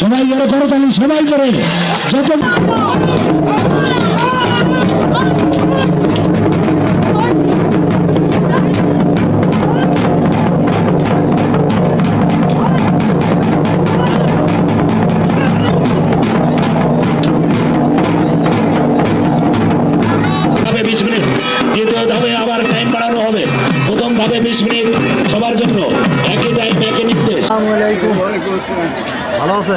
সবাই জোরে করো তাহলে সবাই জোরে যত হবে। প্রথম ধাপে বিশ মিনিট সবার জন্য। একই টাইম একই নির্দেশ। ভালো আছে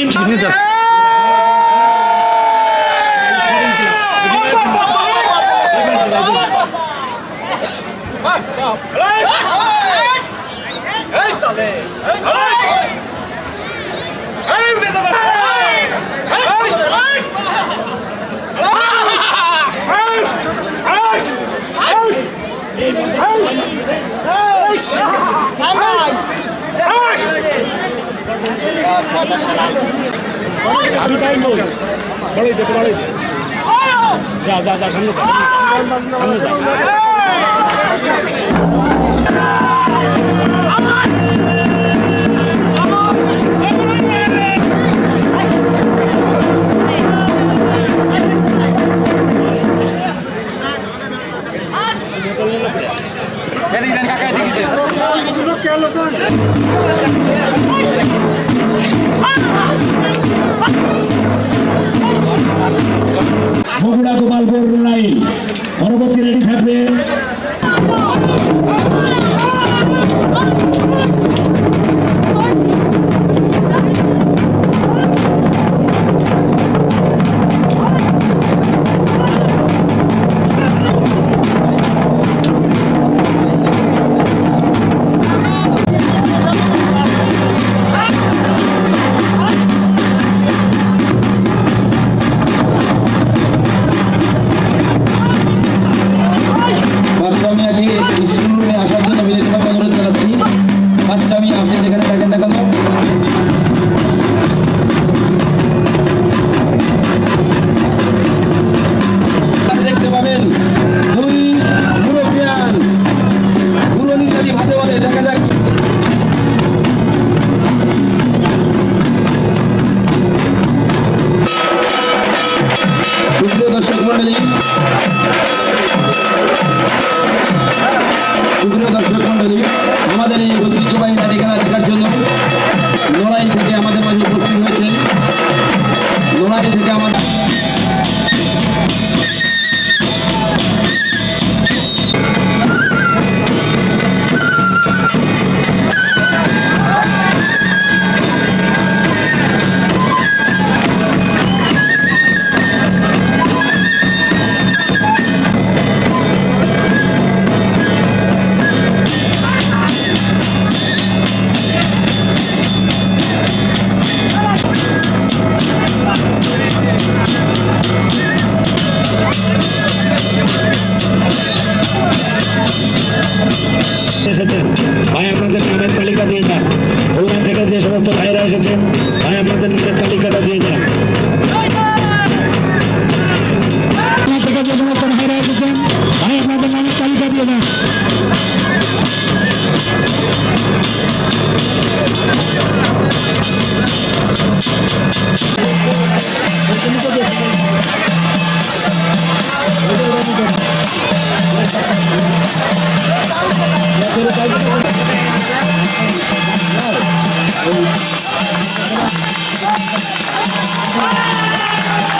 আপনার টাইম শেষ আমি টাইম বল বড়ই দে বড়ই যা যা যা সামনে সামনে যা বগুড়া গোপালপুর লাইন পরবর্তী রেডি থাকবে। Sí, sí, sí. Thank you.